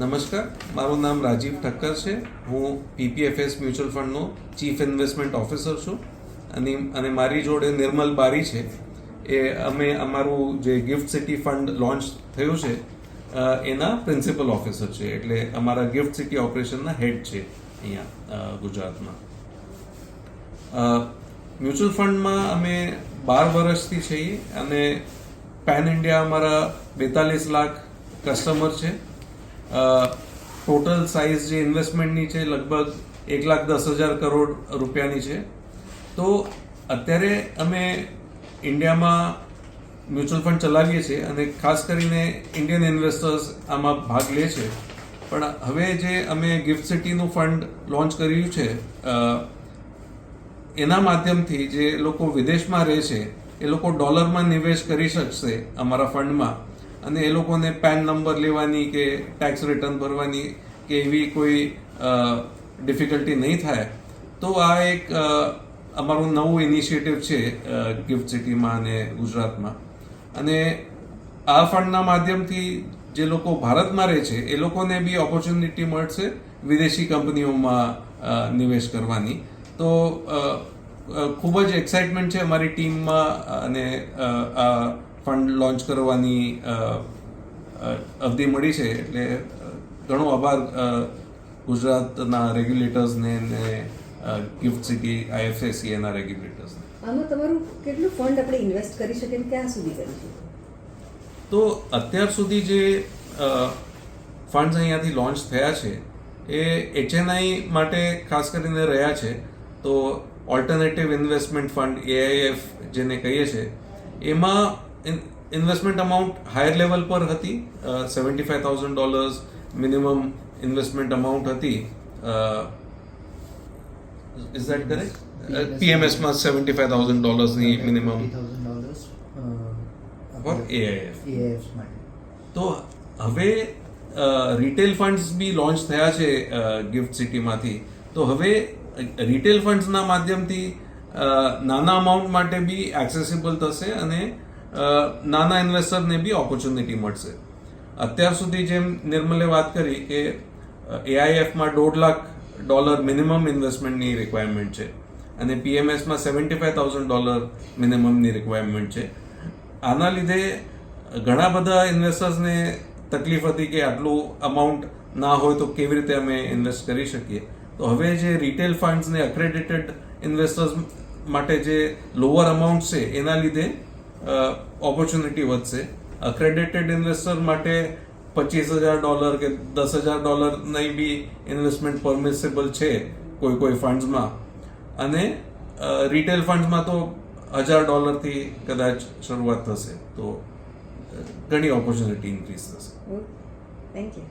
નમસ્કાર. મારું નામ રાજીવ ઠક્કર છે. હું પીપીએફએસ મ્યુચ્યુઅલ ફંડનો ચીફ ઇન્વેસ્ટમેન્ટ ઓફિસર છું અને અને મારી જોડે નિર્મલ બારી છે. એ અમે અમારું જે ગિફ્ટ સિટી ફંડ લોન્ચ થયું છે એના પ્રિન્સિપલ ઓફિસર છે. એટલે અમારા ગિફ્ટ સિટી ઓપરેશનના હેડ છે અહીંયા ગુજરાતમાં. મ્યુચ્યુઅલ ફંડમાં અમે બાર વર્ષથી છીએ અને પેન ઇન્ડિયા અમારા બેતાલીસ લાખ કસ્ટમર છે. ટોટલ સાઇઝ જે ઇન્વેસ્ટમેન્ટની છે લગભગ એક લાખ દસ હજાર કરોડ રૂપિયાની છે. તો અત્યારે અમે ઇન્ડિયામાં મ્યુચ્યુઅલ ફંડ ચલાવીએ છીએ અને ખાસ કરીને ઇન્ડિયન ઇન્વેસ્ટર્સ આમાં ભાગ લે છે. પણ હવે જે અમે ગિફ્ટ સિટીનું ફંડ લોન્ચ કર્યું છે એના માધ્યમથી જે લોકો વિદેશમાં રહે છે, એ લોકો ડોલરમાં નિવેશ કરી શકશે અમારા ફંડમાં અને એ લોકોને પેન નંબર લેવાની કે ટેક્સ રિટર્ન ભરવાની કે એવી કોઈ ડિફિકલ્ટી નહીં થાય, તો આ એક અમારું નવું ઇનિશિયેટિવ છે ગિફ્ટ સિટીમાં અને ગુજરાતમાં. અને આ ફંડના માધ્યમથી જે લોકો ભારતમાં રહે છે, એ લોકોને બી ઓપોર્ચ્યુનિટી મળશે વિદેશી કંપનીઓમાં નિવેશ કરવાની. તો ખૂબ જ એક્સાઇટમેન્ટ છે અમારી ટીમમાં અને આ ફંડ લોન્ચ કરવાની અવધિ મળી છે એટલે ઘણો આભાર ગુજરાતના રેગ્યુલેટર્સને ને ગિફ્ટ સિટી આઈએફએસસી એના રેગ્યુલેટર્સને આમાં તમારું કેટલું ફંડ આપણે ઇન્વેસ્ટ કરી શકીએ ક્યાં સુધી કરીશું તો અત્યાર સુધી જે ફંડ્સ અહીંયાથી લોન્ચ થયા છે એ એચએનઆઈ માટે ખાસ કરીને રહ્યા છે. તો ઓલ્ટરનેટિવ ઇન્વેસ્ટમેન્ટ ફંડ એઆઈએફ જેને કહીએ છે એમાં ઇન્વેસ્ટમેન્ટ અમાઉન્ટ હાયર લેવલ પર હતી seventy five thousand dollars minimum investment amount હતી ઇઝ ધેટ કરેક્ટ પીએમએસમાં સેવન્ટી ફાઈવ થાઉઝન્ડ ડોલર્સની મિનિમમ $20,000 For AIF. AIF માટે. તો હવે રિટેલ ફંડ્સ બી લોન્ચ થયા છે ગિફ્ટ સિટીમાંથી તો હવે રિટેલ ફંડ્સના માધ્યમથી નાના અમાઉન્ટ માટે બી એક્સેસિબલ થશે અને નાના ઇન્વેસ્ટરને બી ઓપોર્ચ્યુનિટી મળશે. અત્યાર સુધી જેમ નિર્મલે વાત કરી કે એઆઈએફમાં દોઢ લાખ ડોલર મિનિમમ ઇન્વેસ્ટમેન્ટની રિક્વાયરમેન્ટ છે અને પીએમએસમાં સેવન્ટી ફાઈવ થાઉઝન્ડ ડોલર મિનિમમની રિક્વાયરમેન્ટ છે. આના લીધે ઘણા બધા ઇન્વેસ્ટર્સને તકલીફ હતી કે આટલું અમાઉન્ટ ના હોય તો કેવી રીતે અમે ઇન્વેસ્ટ કરી શકીએ. તો હવે જે રિટેલ ફંડ્સને અક્રેડિટેડ ઇન્વેસ્ટર્સ માટે જે લોઅર અમાઉન્ટ છે, એના લીધે ઓપોર્ચ્યુનિટી વધશે. અક્રેડિટેડ ઇન્વેસ્ટર માટે પચીસ હજાર ડોલર કે દસ હજાર ડોલર નહીં બી ઇન્વેસ્ટમેન્ટ પરમિસેબલ છે કોઈ કોઈ ફંડ્સમાં અને રિટેલ ફંડ્સમાં તો હજાર ડોલરથી કદાચ શરૂઆત થશે. તો ઘણી ઓપોર્ચ્યુનિટી ઇન્ક્રીઝ થશે. Thank you